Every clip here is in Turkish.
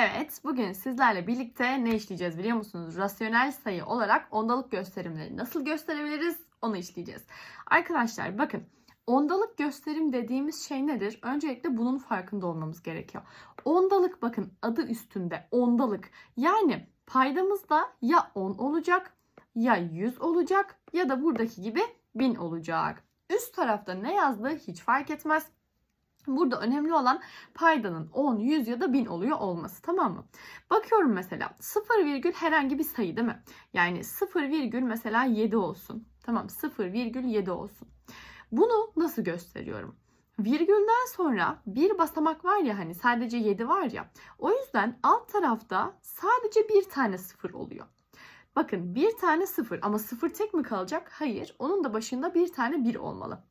Evet, bugün sizlerle birlikte ne işleyeceğiz biliyor musunuz? Rasyonel sayı olarak ondalık gösterimleri nasıl gösterebiliriz onu işleyeceğiz. Arkadaşlar bakın, ondalık gösterim dediğimiz şey nedir? Öncelikle bunun farkında olmamız gerekiyor. Ondalık bakın adı üstünde ondalık. Yani paydamızda ya 10 olacak ya 100 olacak ya da buradaki gibi 1000 olacak. Üst tarafta ne yazdığı hiç fark etmez. Burada önemli olan paydanın 10, 100 ya da 1000 oluyor olması tamam mı? Bakıyorum mesela 0 virgül herhangi bir sayı değil mi? Yani 0 virgül mesela 7 olsun. Tamam 0 virgül 7 olsun. Bunu nasıl gösteriyorum? Virgülden sonra bir basamak var ya hani sadece 7 var ya. O yüzden alt tarafta sadece bir tane 0 oluyor. Bakın bir tane 0 ama 0 tek mi kalacak? Hayır. Onun da başında bir tane 1 olmalı.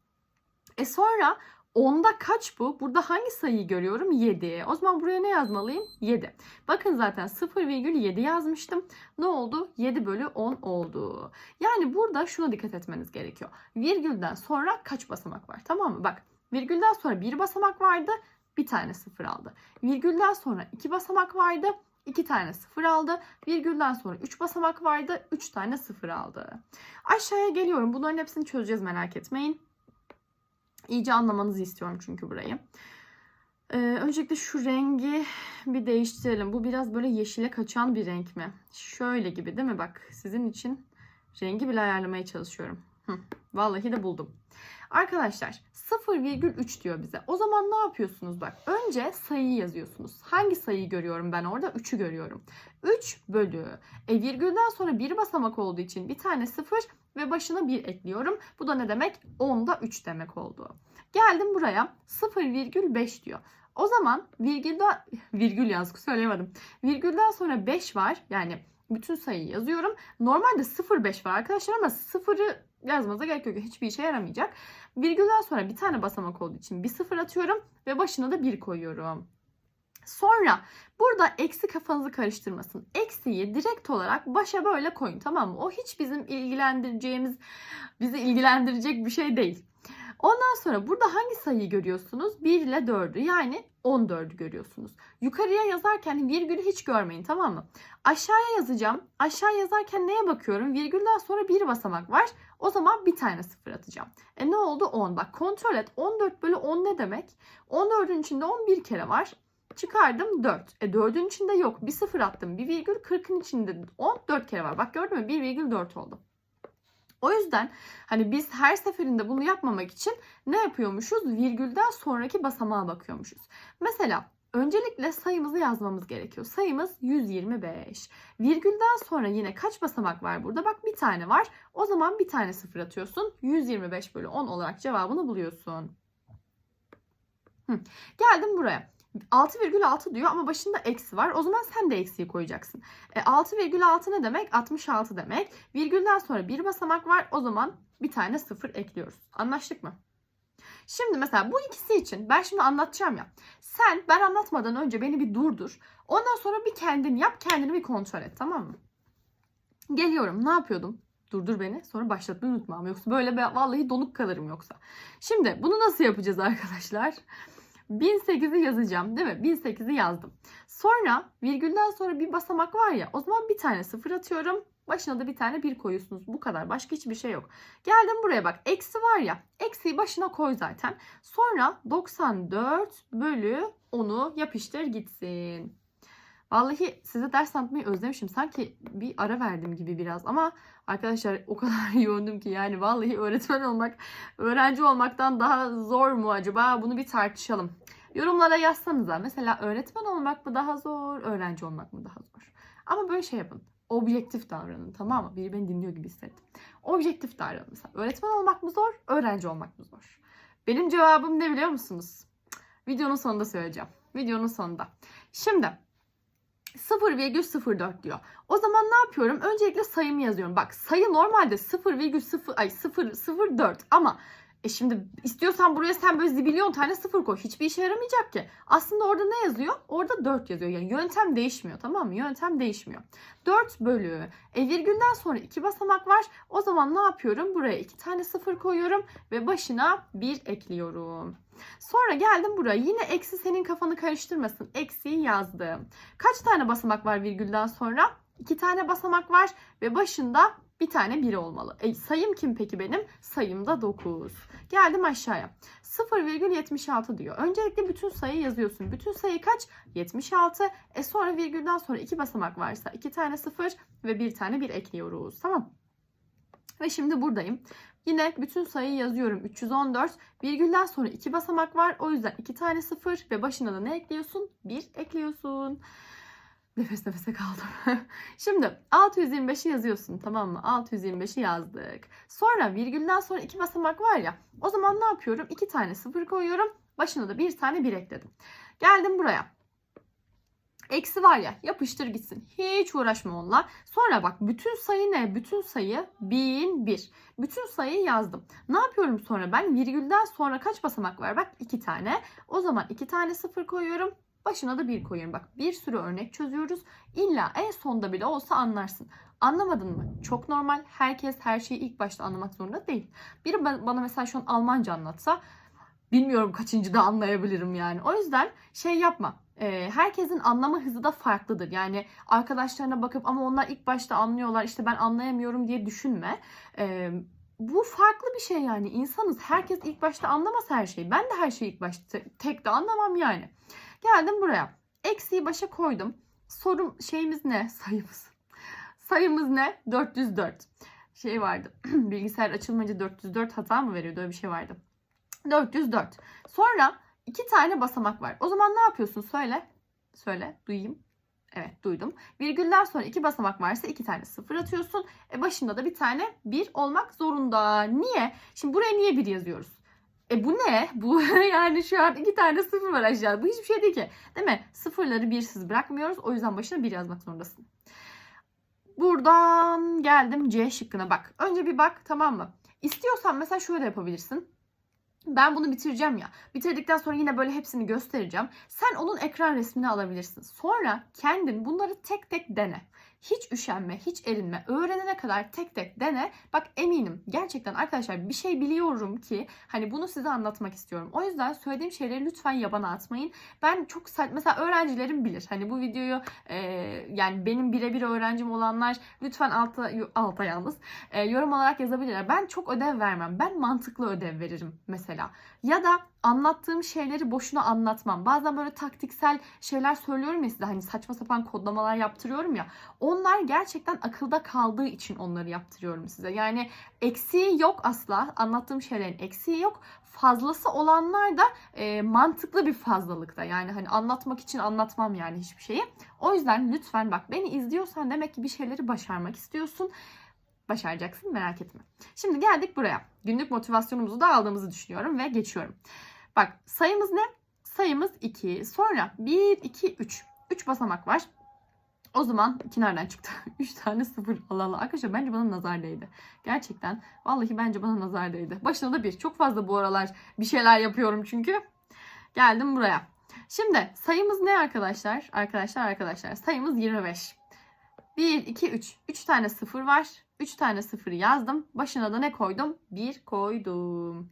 E sonra Onda kaç bu? Burada hangi sayıyı görüyorum? 7. O zaman buraya ne yazmalıyım? 7. Bakın zaten 0,7 yazmıştım. Ne oldu? 7 bölü 10 oldu. Yani burada şuna dikkat etmeniz gerekiyor. Virgülden sonra kaç basamak var? Tamam mı? Bak virgülden sonra bir basamak vardı. Bir tane sıfır aldı. Virgülden sonra iki basamak vardı. 2 tane sıfır aldı. Virgülden sonra 3 basamak vardı. 3 tane sıfır aldı. Aşağıya geliyorum. Bunların hepsini çözeceğiz merak etmeyin. İyice anlamanızı istiyorum çünkü burayı. Ee, öncelikle şu rengi bir değiştirelim. Bu biraz böyle yeşile kaçan bir renk mi? Şöyle gibi değil mi? Bak sizin için rengi bile ayarlamaya çalışıyorum. Hı, vallahi de buldum. Arkadaşlar 0,3 diyor bize. O zaman ne yapıyorsunuz bak? Önce sayıyı yazıyorsunuz. Hangi sayıyı görüyorum ben orada? 3'ü görüyorum. 3 bölü. E virgülden sonra bir basamak olduğu için bir tane 0 ve başına 1 ekliyorum. Bu da ne demek? 10'da 3 demek oldu. Geldim buraya 0,5 diyor. O zaman virgülden virgül yaz söyleyemedim. Virgülden sonra 5 var. Yani bütün sayıyı yazıyorum. Normalde 0,5 var arkadaşlar ama 0'ı yazmanıza gerek yok. Hiçbir işe yaramayacak. Virgülden sonra bir tane basamak olduğu için bir sıfır atıyorum ve başına da 1 koyuyorum. Sonra burada eksi kafanızı karıştırmasın. Eksiyi direkt olarak başa böyle koyun tamam mı? O hiç bizim ilgilendireceğimiz, bizi ilgilendirecek bir şey değil. Ondan sonra burada hangi sayıyı görüyorsunuz? 1 ile 4'ü yani 14'ü görüyorsunuz. Yukarıya yazarken virgülü hiç görmeyin tamam mı? Aşağıya yazacağım. Aşağı yazarken neye bakıyorum? Virgülden sonra bir basamak var. O zaman bir tane sıfır atacağım. E ne oldu? 10. Bak kontrol et. 14 bölü 10 ne demek? 14'ün içinde 11 kere var. Çıkardım 4. E 4'ün içinde yok. Bir sıfır attım. Bir virgül 40'ın içinde 10 4 kere var. Bak gördün mü? 1 virgül 4 oldu. O yüzden hani biz her seferinde bunu yapmamak için ne yapıyormuşuz? Virgülden sonraki basamağa bakıyormuşuz. Mesela öncelikle sayımızı yazmamız gerekiyor. Sayımız 125. Virgülden sonra yine kaç basamak var burada? Bak bir tane var. O zaman bir tane sıfır atıyorsun. 125 bölü 10 olarak cevabını buluyorsun. Hı. Geldim buraya. 6,6 diyor ama başında eksi var. O zaman sen de eksiyi koyacaksın. E, 6,6 ne demek? 66 demek. Virgülden sonra bir basamak var. O zaman bir tane sıfır ekliyoruz. Anlaştık mı? Şimdi mesela bu ikisi için ben şimdi anlatacağım ya. Sen ben anlatmadan önce beni bir durdur. Ondan sonra bir kendin yap, kendini bir kontrol et tamam mı? Geliyorum. Ne yapıyordum? Durdur beni. Sonra başlatmayı unutmam. Yoksa böyle vallahi donuk kalırım yoksa. Şimdi bunu nasıl yapacağız arkadaşlar? 1008'i yazacağım değil mi? 1008'i yazdım. Sonra virgülden sonra bir basamak var ya o zaman bir tane sıfır atıyorum. Başına da bir tane bir koyuyorsunuz. Bu kadar. Başka hiçbir şey yok. Geldim buraya bak. Eksi var ya. Eksiyi başına koy zaten. Sonra 94 bölü 10'u yapıştır gitsin. Vallahi size ders anlatmayı özlemişim. Sanki bir ara verdim gibi biraz ama arkadaşlar o kadar yoğundum ki yani vallahi öğretmen olmak öğrenci olmaktan daha zor mu acaba? Bunu bir tartışalım. Yorumlara yazsanıza. Mesela öğretmen olmak mı daha zor, öğrenci olmak mı daha zor? Ama böyle şey yapın. Objektif davranın tamam mı? Biri beni dinliyor gibi hissettim. Objektif davranın. Mesela öğretmen olmak mı zor, öğrenci olmak mı zor? Benim cevabım ne biliyor musunuz? Videonun sonunda söyleyeceğim. Videonun sonunda. Şimdi 0,04 diyor. O zaman ne yapıyorum? Öncelikle sayımı yazıyorum. Bak sayı normalde 0,0 ay 004 ama E şimdi istiyorsan buraya sen böyle zibilyon tane sıfır koy. Hiçbir işe yaramayacak ki. Aslında orada ne yazıyor? Orada 4 yazıyor. Yani yöntem değişmiyor tamam mı? Yöntem değişmiyor. 4 bölü. E virgülden sonra 2 basamak var. O zaman ne yapıyorum? Buraya 2 tane sıfır koyuyorum ve başına 1 ekliyorum. Sonra geldim buraya. Yine eksi senin kafanı karıştırmasın. Eksiyi yazdım. Kaç tane basamak var virgülden sonra? 2 tane basamak var ve başında bir tane 1 olmalı. E, sayım kim peki benim? Sayım da 9. Geldim aşağıya. 0,76 diyor. Öncelikle bütün sayıyı yazıyorsun. Bütün sayı kaç? 76. E sonra virgülden sonra 2 basamak varsa 2 tane 0 ve 1 tane 1 ekliyoruz. Tamam. Ve şimdi buradayım. Yine bütün sayıyı yazıyorum. 314. Virgülden sonra 2 basamak var. O yüzden 2 tane 0 ve başına da ne ekliyorsun? 1 ekliyorsun. Nefes nefese kaldım. Şimdi 625'i yazıyorsun tamam mı? 625'i yazdık. Sonra virgülden sonra iki basamak var ya. O zaman ne yapıyorum? İki tane sıfır koyuyorum. Başına da bir tane bir ekledim. Geldim buraya. Eksi var ya yapıştır gitsin. Hiç uğraşma onunla. Sonra bak bütün sayı ne? Bütün sayı 1001. Bütün sayıyı yazdım. Ne yapıyorum sonra ben? Virgülden sonra kaç basamak var? Bak iki tane. O zaman iki tane sıfır koyuyorum. Başına da bir koyuyorum. Bak bir sürü örnek çözüyoruz. İlla en sonda bile olsa anlarsın. Anlamadın mı? Çok normal. Herkes her şeyi ilk başta anlamak zorunda değil. Biri bana mesela şu an Almanca anlatsa bilmiyorum kaçıncı da anlayabilirim yani. O yüzden şey yapma. Ee, herkesin anlama hızı da farklıdır. Yani arkadaşlarına bakıp ama onlar ilk başta anlıyorlar işte ben anlayamıyorum diye düşünme. Ee, bu farklı bir şey yani. İnsanız. Herkes ilk başta anlamaz her şeyi. Ben de her şeyi ilk başta tek de anlamam yani. Geldim buraya. Eksiği başa koydum. Sorum şeyimiz ne? Sayımız. Sayımız ne? 404. Şey vardı. Bilgisayar açılmayınca 404 hata mı veriyordu? Öyle bir şey vardı. 404. Sonra iki tane basamak var. O zaman ne yapıyorsun? Söyle. Söyle. Duyayım. Evet duydum. Virgülden sonra iki basamak varsa iki tane sıfır atıyorsun. E başında da bir tane bir olmak zorunda. Niye? Şimdi buraya niye bir yazıyoruz? E bu ne? Bu yani şu an iki tane sıfır var aşağıda. Bu hiçbir şey değil ki. Değil mi? Sıfırları birsiz bırakmıyoruz. O yüzden başına bir yazmak zorundasın. Buradan geldim C şıkkına bak. Önce bir bak tamam mı? İstiyorsan mesela şöyle yapabilirsin. Ben bunu bitireceğim ya. Bitirdikten sonra yine böyle hepsini göstereceğim. Sen onun ekran resmini alabilirsin. Sonra kendin bunları tek tek dene. Hiç üşenme, hiç erinme. Öğrenene kadar tek tek dene. Bak eminim gerçekten arkadaşlar bir şey biliyorum ki hani bunu size anlatmak istiyorum. O yüzden söylediğim şeyleri lütfen yabana atmayın. Ben çok mesela öğrencilerim bilir. Hani bu videoyu e, yani benim birebir öğrencim olanlar lütfen alta, alta yalnız e, yorum olarak yazabilirler. Ben çok ödev vermem. Ben mantıklı ödev veririm mesela. Ya da anlattığım şeyleri boşuna anlatmam. Bazen böyle taktiksel şeyler söylüyorum ya size hani saçma sapan kodlamalar yaptırıyorum ya. Onlar gerçekten akılda kaldığı için onları yaptırıyorum size. Yani eksiği yok asla. Anlattığım şeylerin eksiği yok. Fazlası olanlar da e, mantıklı bir fazlalıkta. Yani hani anlatmak için anlatmam yani hiçbir şeyi. O yüzden lütfen bak beni izliyorsan demek ki bir şeyleri başarmak istiyorsun başaracaksın merak etme. Şimdi geldik buraya. Günlük motivasyonumuzu da aldığımızı düşünüyorum ve geçiyorum. Bak sayımız ne? Sayımız 2. Sonra 1, 2, 3. 3 basamak var. O zaman 2 nereden çıktı? 3 tane 0. Allah Allah. Arkadaşlar bence bana nazar değdi. Gerçekten. Vallahi bence bana nazar değdi. Başına da 1. Çok fazla bu aralar bir şeyler yapıyorum çünkü. Geldim buraya. Şimdi sayımız ne arkadaşlar? Arkadaşlar arkadaşlar sayımız 25. 1, 2, 3. 3 tane 0 var. 3 tane 0 yazdım. Başına da ne koydum? 1 koydum.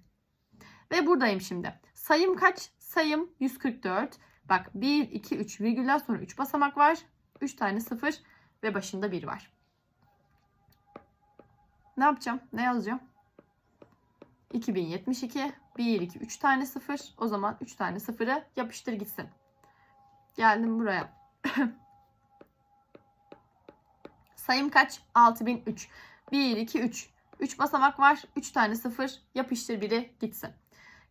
Ve buradayım şimdi. Sayım kaç? Sayım 144. Bak 1, 2, 3 virgülden sonra 3 basamak var. 3 tane 0 ve başında 1 var. Ne yapacağım? Ne yazacağım? 2072. 1, 2, 3 tane 0. O zaman 3 tane 0'ı yapıştır gitsin. Geldim buraya. Sayım kaç? 6003. 1, 2, 3. 3 basamak var. 3 tane 0. Yapıştır biri gitsin.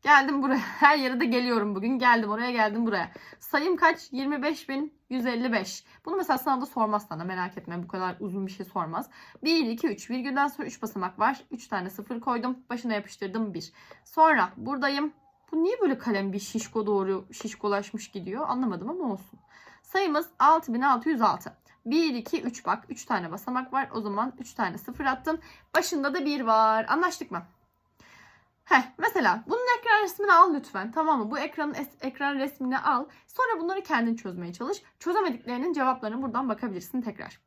Geldim buraya. Her yere de geliyorum bugün. Geldim oraya geldim buraya. Sayım kaç? 25.155. Bunu mesela sınavda sormaz sana merak etme. Bu kadar uzun bir şey sormaz. 1, 2, 3. Virgülden sonra 3 basamak var. 3 tane 0 koydum. Başına yapıştırdım 1. Sonra buradayım. Bu niye böyle kalem bir şişko doğru şişkolaşmış gidiyor? Anlamadım ama olsun. Sayımız 6606. 1, 2, 3 bak. 3 tane basamak var. O zaman 3 tane 0 attın. Başında da 1 var. Anlaştık mı? Heh, mesela bunun ekran resmini al lütfen. Tamam mı? Bu ekranın ekran resmini al. Sonra bunları kendin çözmeye çalış. Çözemediklerinin cevaplarını buradan bakabilirsin tekrar.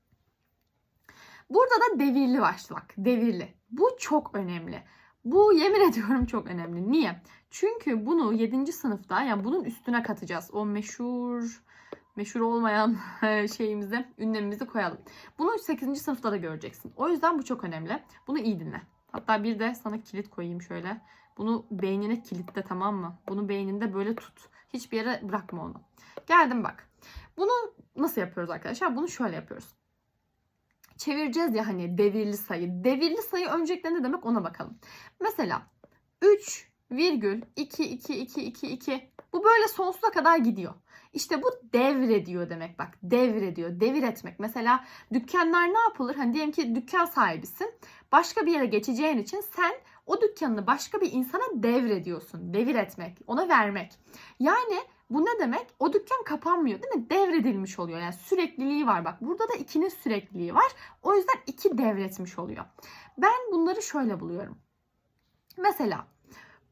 Burada da devirli var. Bak devirli. Bu çok önemli. Bu yemin ediyorum çok önemli. Niye? Çünkü bunu 7. sınıfta yani bunun üstüne katacağız. O meşhur meşhur olmayan şeyimizi, ünlemimizi koyalım. Bunu 8. sınıfta da göreceksin. O yüzden bu çok önemli. Bunu iyi dinle. Hatta bir de sana kilit koyayım şöyle. Bunu beynine kilitle tamam mı? Bunu beyninde böyle tut. Hiçbir yere bırakma onu. Geldim bak. Bunu nasıl yapıyoruz arkadaşlar? Bunu şöyle yapıyoruz. Çevireceğiz ya hani devirli sayı. Devirli sayı öncelikle ne demek ona bakalım. Mesela 3 virgül 2 2 2 2 2 bu böyle sonsuza kadar gidiyor. İşte bu devrediyor demek bak. Devrediyor. Devir etmek. Mesela dükkanlar ne yapılır? Hani diyelim ki dükkan sahibisin. Başka bir yere geçeceğin için sen o dükkanını başka bir insana devrediyorsun. Devir etmek. Ona vermek. Yani bu ne demek? O dükkan kapanmıyor değil mi? Devredilmiş oluyor. Yani sürekliliği var bak. Burada da ikinin sürekliliği var. O yüzden iki devretmiş oluyor. Ben bunları şöyle buluyorum. Mesela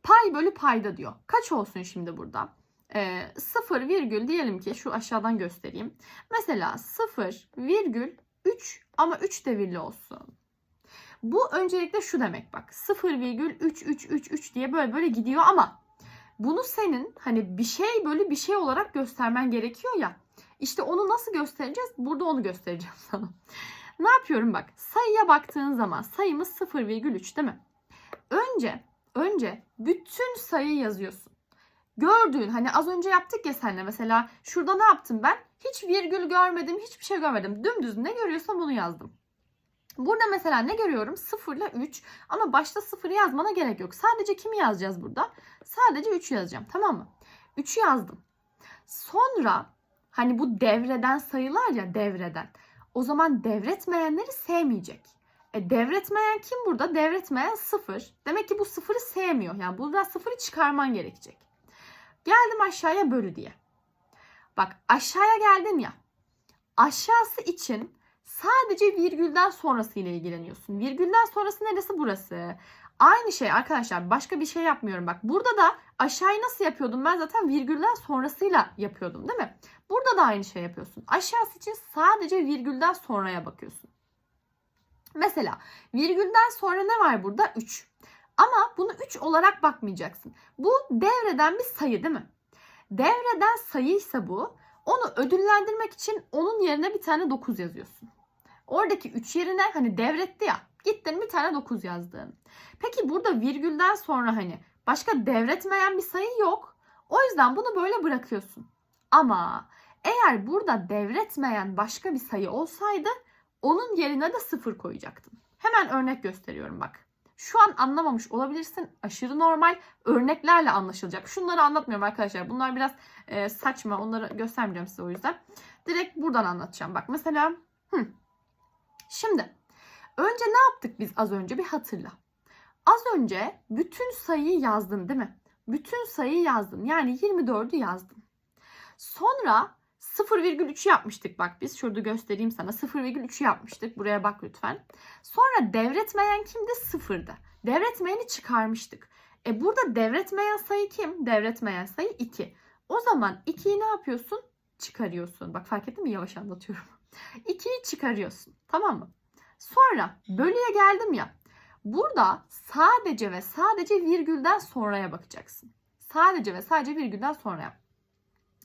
pay bölü payda diyor. Kaç olsun şimdi burada? Ee, 0 virgül diyelim ki şu aşağıdan göstereyim. Mesela 0 virgül 3 ama 3 devirli olsun. Bu öncelikle şu demek bak. 0 virgül 3 3 3 3 diye böyle böyle gidiyor ama bunu senin hani bir şey bölü bir şey olarak göstermen gerekiyor ya. İşte onu nasıl göstereceğiz? Burada onu göstereceğim sana. Ne yapıyorum bak. Sayıya baktığın zaman sayımız 0,3 değil mi? Önce önce bütün sayıyı yazıyorsun. Gördüğün hani az önce yaptık ya seninle mesela şurada ne yaptım ben? Hiç virgül görmedim, hiçbir şey görmedim. Dümdüz ne görüyorsam onu yazdım. Burada mesela ne görüyorum? 0 ile 3 ama başta 0'ı yazmana gerek yok. Sadece kimi yazacağız burada? Sadece 3'ü yazacağım tamam mı? 3'ü yazdım. Sonra hani bu devreden sayılar ya devreden. O zaman devretmeyenleri sevmeyecek. E devretmeyen kim burada? Devretmeyen 0. Demek ki bu 0'ı sevmiyor. Yani burada 0'ı çıkarman gerekecek. Geldim aşağıya bölü diye. Bak aşağıya geldin ya. Aşağısı için sadece virgülden sonrası ile ilgileniyorsun. Virgülden sonrası neresi burası? Aynı şey arkadaşlar başka bir şey yapmıyorum bak. Burada da aşağıyı nasıl yapıyordum ben zaten virgülden sonrasıyla yapıyordum değil mi? Burada da aynı şey yapıyorsun. Aşağısı için sadece virgülden sonraya bakıyorsun. Mesela virgülden sonra ne var burada? 3. Ama bunu 3 olarak bakmayacaksın. Bu devreden bir sayı değil mi? Devreden sayıysa bu. Onu ödüllendirmek için onun yerine bir tane 9 yazıyorsun. Oradaki 3 yerine hani devretti ya. Gittin bir tane 9 yazdın. Peki burada virgülden sonra hani başka devretmeyen bir sayı yok. O yüzden bunu böyle bırakıyorsun. Ama eğer burada devretmeyen başka bir sayı olsaydı onun yerine de 0 koyacaktın. Hemen örnek gösteriyorum bak. Şu an anlamamış olabilirsin. Aşırı normal örneklerle anlaşılacak. Şunları anlatmıyorum arkadaşlar. Bunlar biraz e, saçma. Onları göstermeyeceğim size o yüzden. Direkt buradan anlatacağım. Bak mesela hı. şimdi önce ne yaptık biz az önce bir hatırla. Az önce bütün sayıyı yazdın değil mi? Bütün sayıyı yazdın. Yani 24'ü yazdın. Sonra 0,3'ü yapmıştık bak biz. Şurada göstereyim sana. 0,3'ü yapmıştık. Buraya bak lütfen. Sonra devretmeyen kimdi? Sıfırdı. Devretmeyeni çıkarmıştık. E burada devretmeyen sayı kim? Devretmeyen sayı 2. O zaman 2'yi ne yapıyorsun? Çıkarıyorsun. Bak fark ettin mi? Yavaş anlatıyorum. 2'yi çıkarıyorsun. Tamam mı? Sonra bölüye geldim ya. Burada sadece ve sadece virgülden sonraya bakacaksın. Sadece ve sadece virgülden sonraya.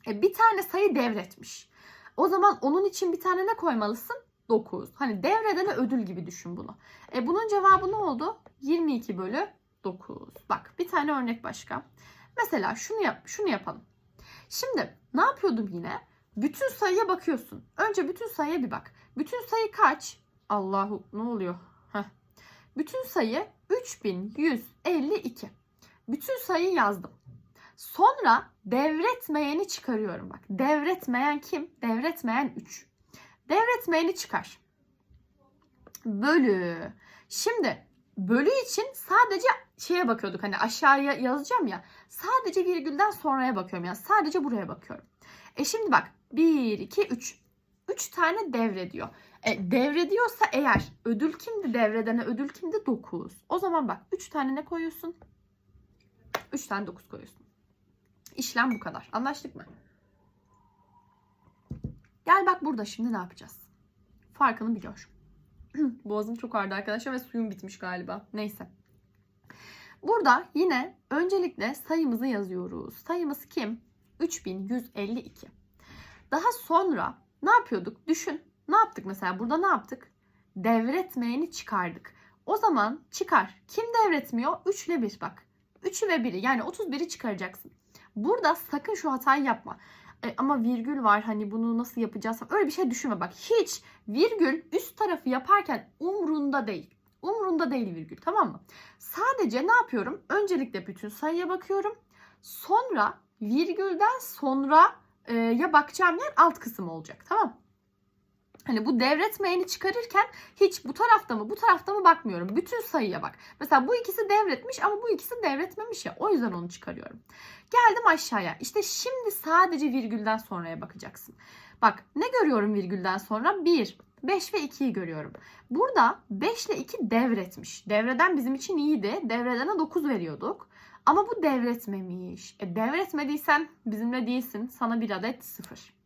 E, bir tane sayı devretmiş. O zaman onun için bir tane ne koymalısın? 9. Hani devredene ödül gibi düşün bunu. E bunun cevabı ne oldu? 22 bölü 9. Bak bir tane örnek başka. Mesela şunu yap, şunu yapalım. Şimdi ne yapıyordum yine? Bütün sayıya bakıyorsun. Önce bütün sayıya bir bak. Bütün sayı kaç? Allahu ne oluyor? Heh. Bütün sayı 3152. Bütün sayıyı yazdım. Sonra devretmeyeni çıkarıyorum bak. Devretmeyen kim? Devretmeyen 3. Devretmeyeni çıkar. Bölü. Şimdi bölü için sadece şeye bakıyorduk hani aşağıya yazacağım ya. Sadece virgülden sonraya bakıyorum yani sadece buraya bakıyorum. E şimdi bak 1, 2, 3. 3 tane devrediyor. E, devrediyorsa eğer ödül kimdi devredene ödül kimdi 9. O zaman bak 3 tane ne koyuyorsun? 3 tane 9 koyuyorsun. İşlem bu kadar. Anlaştık mı? Gel bak burada şimdi ne yapacağız? Farkını bir gör. Boğazım çok ağrıdı arkadaşlar ve suyum bitmiş galiba. Neyse. Burada yine öncelikle sayımızı yazıyoruz. Sayımız kim? 3152. Daha sonra ne yapıyorduk? Düşün. Ne yaptık mesela? Burada ne yaptık? Devretmeyeni çıkardık. O zaman çıkar. Kim devretmiyor? 3 ile 1 bak. 3'ü ve 1'i yani 31'i çıkaracaksın. Burada sakın şu hatayı yapma. E, ama virgül var hani bunu nasıl yapacağız? Öyle bir şey düşünme bak. Hiç virgül üst tarafı yaparken umrunda değil. Umrunda değil virgül tamam mı? Sadece ne yapıyorum? Öncelikle bütün sayıya bakıyorum. Sonra virgülden sonra e, ya bakacağım yer alt kısım olacak tamam mı? Hani bu devretmeyeni çıkarırken hiç bu tarafta mı bu tarafta mı bakmıyorum. Bütün sayıya bak. Mesela bu ikisi devretmiş ama bu ikisi devretmemiş ya. O yüzden onu çıkarıyorum. Geldim aşağıya. İşte şimdi sadece virgülden sonraya bakacaksın. Bak ne görüyorum virgülden sonra? 1, 5 ve 2'yi görüyorum. Burada 5 ile 2 devretmiş. Devreden bizim için iyiydi. Devredene 9 veriyorduk. Ama bu devretmemiş. E, devretmediysen bizimle değilsin. Sana bir adet 0.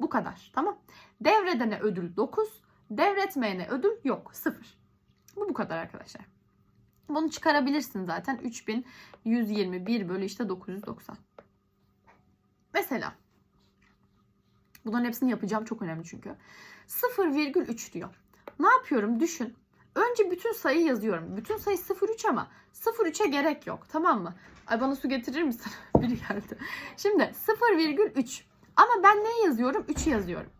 Bu kadar. Tamam. Devredene ödül 9. Devretmeyene ödül yok. 0. Bu bu kadar arkadaşlar. Bunu çıkarabilirsin zaten. 3121 bölü işte 990. Mesela. Bunların hepsini yapacağım. Çok önemli çünkü. 0,3 diyor. Ne yapıyorum? Düşün. Önce bütün sayıyı yazıyorum. Bütün sayı 0,3 ama 0,3'e gerek yok. Tamam mı? Ay bana su getirir misin? Biri geldi. Şimdi 0,3. Ama ben ne yazıyorum? 3'ü yazıyorum.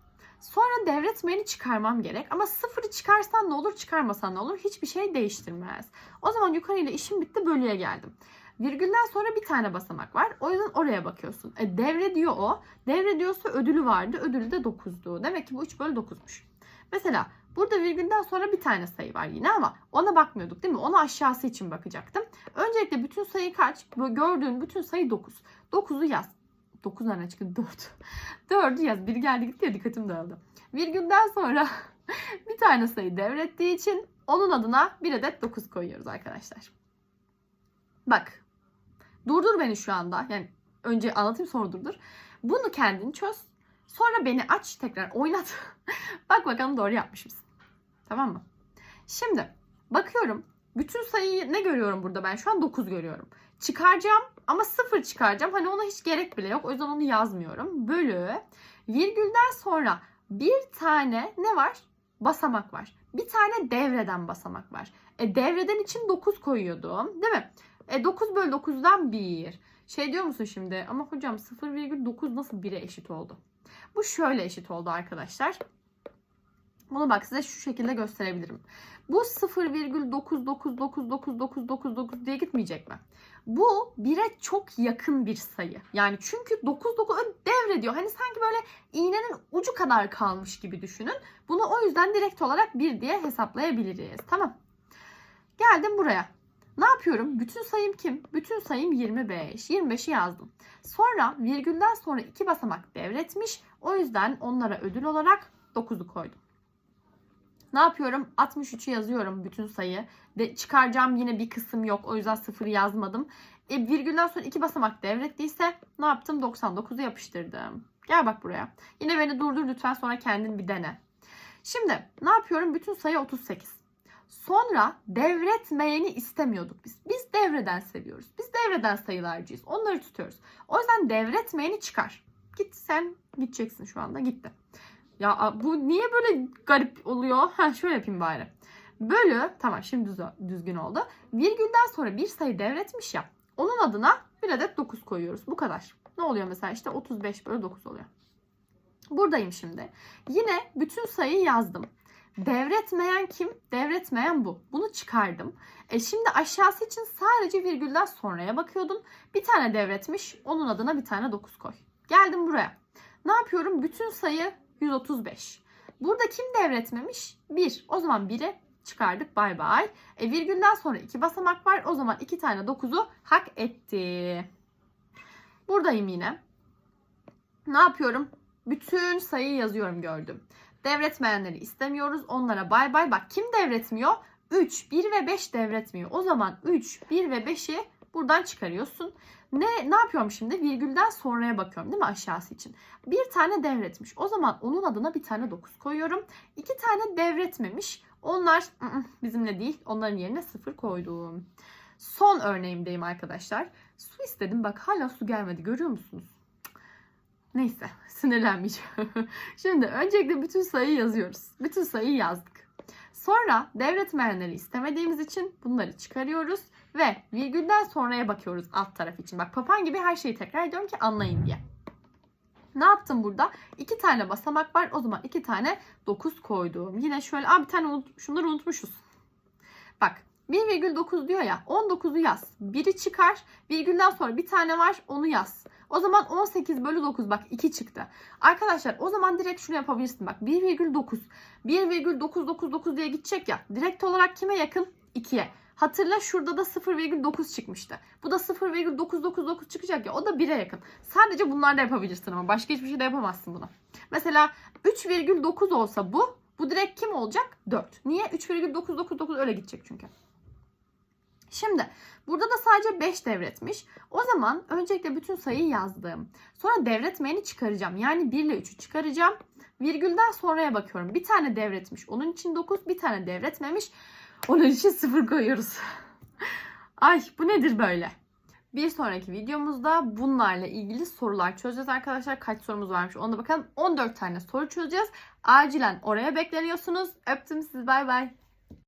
Sonra devretmeyeni çıkarmam gerek. Ama sıfırı çıkarsan ne olur, çıkarmasan ne olur? Hiçbir şey değiştirmez. O zaman yukarıyla işim bitti, bölüye geldim. Virgülden sonra bir tane basamak var. O yüzden oraya bakıyorsun. E, devre diyor o. Devre diyorsa ödülü vardı. Ödülü de 9'du. Demek ki bu 3 bölü 9'muş. Mesela burada virgülden sonra bir tane sayı var yine ama ona bakmıyorduk değil mi? Ona aşağısı için bakacaktım. Öncelikle bütün sayı kaç? Gördüğün bütün sayı 9. 9'u yaz. 9 nereden çıktı? 4. 4'ü yaz. Biri geldi gitti ya dikkatim dağıldı. Virgülden sonra bir tane sayı devrettiği için onun adına bir adet 9 koyuyoruz arkadaşlar. Bak. Durdur beni şu anda. Yani önce anlatayım sonra durdur. Bunu kendin çöz. Sonra beni aç tekrar oynat. Bak bakalım doğru yapmış mısın? Tamam mı? Şimdi bakıyorum. Bütün sayıyı ne görüyorum burada ben? Şu an 9 görüyorum. Çıkaracağım ama 0 çıkaracağım. Hani ona hiç gerek bile yok. O yüzden onu yazmıyorum. Bölü virgülden sonra bir tane ne var? Basamak var. Bir tane devreden basamak var. E, devreden için 9 koyuyordum. Değil mi? E, 9 bölü 9'dan 1. Şey diyor musun şimdi? Ama hocam 0,9 nasıl 1'e eşit oldu? Bu şöyle eşit oldu arkadaşlar. Bunu bak size şu şekilde gösterebilirim. Bu 0,9999999 diye gitmeyecek mi? Bu 1'e çok yakın bir sayı. Yani çünkü 99 devrediyor. Hani sanki böyle iğnenin ucu kadar kalmış gibi düşünün. Bunu o yüzden direkt olarak 1 diye hesaplayabiliriz. Tamam. Geldim buraya. Ne yapıyorum? Bütün sayım kim? Bütün sayım 25. 25'i yazdım. Sonra virgülden sonra iki basamak devretmiş. O yüzden onlara ödül olarak 9'u koydum. Ne yapıyorum? 63'ü yazıyorum bütün sayı. De çıkaracağım yine bir kısım yok. O yüzden sıfırı yazmadım. E, virgülden sonra iki basamak devrettiyse ne yaptım? 99'u yapıştırdım. Gel bak buraya. Yine beni durdur lütfen sonra kendin bir dene. Şimdi ne yapıyorum? Bütün sayı 38. Sonra devretmeyeni istemiyorduk biz. Biz devreden seviyoruz. Biz devreden sayılarcıyız. Onları tutuyoruz. O yüzden devretmeyeni çıkar. Git sen gideceksin şu anda. Gitti. Ya bu niye böyle garip oluyor? Ha şöyle yapayım bari. Bölü tamam şimdi düz- düzgün oldu. Virgülden sonra bir sayı devretmiş ya. Onun adına bir adet 9 koyuyoruz. Bu kadar. Ne oluyor mesela işte 35 bölü 9 oluyor. Buradayım şimdi. Yine bütün sayıyı yazdım. Devretmeyen kim? Devretmeyen bu. Bunu çıkardım. E şimdi aşağısı için sadece virgülden sonraya bakıyordum. Bir tane devretmiş. Onun adına bir tane 9 koy. Geldim buraya. Ne yapıyorum? Bütün sayı 135. Burada kim devretmemiş? 1. O zaman 1'i çıkardık. Bay bay. E, virgülden sonra 2 basamak var. O zaman 2 tane 9'u hak etti. Buradayım yine. Ne yapıyorum? Bütün sayıyı yazıyorum gördüm. Devretmeyenleri istemiyoruz. Onlara bay bay. Bak kim devretmiyor? 3, 1 ve 5 devretmiyor. O zaman 3, 1 ve 5'i Buradan çıkarıyorsun. Ne ne yapıyorum şimdi? Virgülden sonraya bakıyorum değil mi aşağısı için? Bir tane devretmiş. O zaman onun adına bir tane 9 koyuyorum. İki tane devretmemiş. Onlar ı-ı, bizimle değil. Onların yerine 0 koydum. Son örneğimdeyim arkadaşlar. Su istedim. Bak hala su gelmedi. Görüyor musunuz? Neyse sinirlenmeyeceğim. Şimdi öncelikle bütün sayıyı yazıyoruz. Bütün sayıyı yazdık. Sonra devretmeyenleri istemediğimiz için bunları çıkarıyoruz ve virgülden sonraya bakıyoruz alt taraf için. Bak papan gibi her şeyi tekrar ediyorum ki anlayın diye. Ne yaptım burada? İki tane basamak var. O zaman iki tane 9 koydum. Yine şöyle Aa, bir tane unut, şunları unutmuşuz. Bak 1,9 diyor ya 19'u yaz. Biri çıkar. Virgülden sonra bir tane var onu yaz. O zaman 18 bölü 9 bak 2 çıktı. Arkadaşlar o zaman direkt şunu yapabilirsin. Bak 1,9 1,999 diye gidecek ya. Direkt olarak kime yakın? 2'ye. Hatırla şurada da 0,9 çıkmıştı. Bu da 0,999 çıkacak ya. O da 1'e yakın. Sadece bunlar da yapabilirsin ama başka hiçbir şey de yapamazsın bunu. Mesela 3,9 olsa bu. Bu direkt kim olacak? 4. Niye? 3,999 öyle gidecek çünkü. Şimdi burada da sadece 5 devretmiş. O zaman öncelikle bütün sayıyı yazdım. Sonra devretmeyeni çıkaracağım. Yani 1 ile 3'ü çıkaracağım. Virgülden sonraya bakıyorum. Bir tane devretmiş. Onun için 9. Bir tane devretmemiş. Onun için 0 koyuyoruz. Ay bu nedir böyle? Bir sonraki videomuzda bunlarla ilgili sorular çözeceğiz arkadaşlar. Kaç sorumuz varmış ona da bakalım. 14 tane soru çözeceğiz. Acilen oraya bekleniyorsunuz. Öptüm sizi bay bay.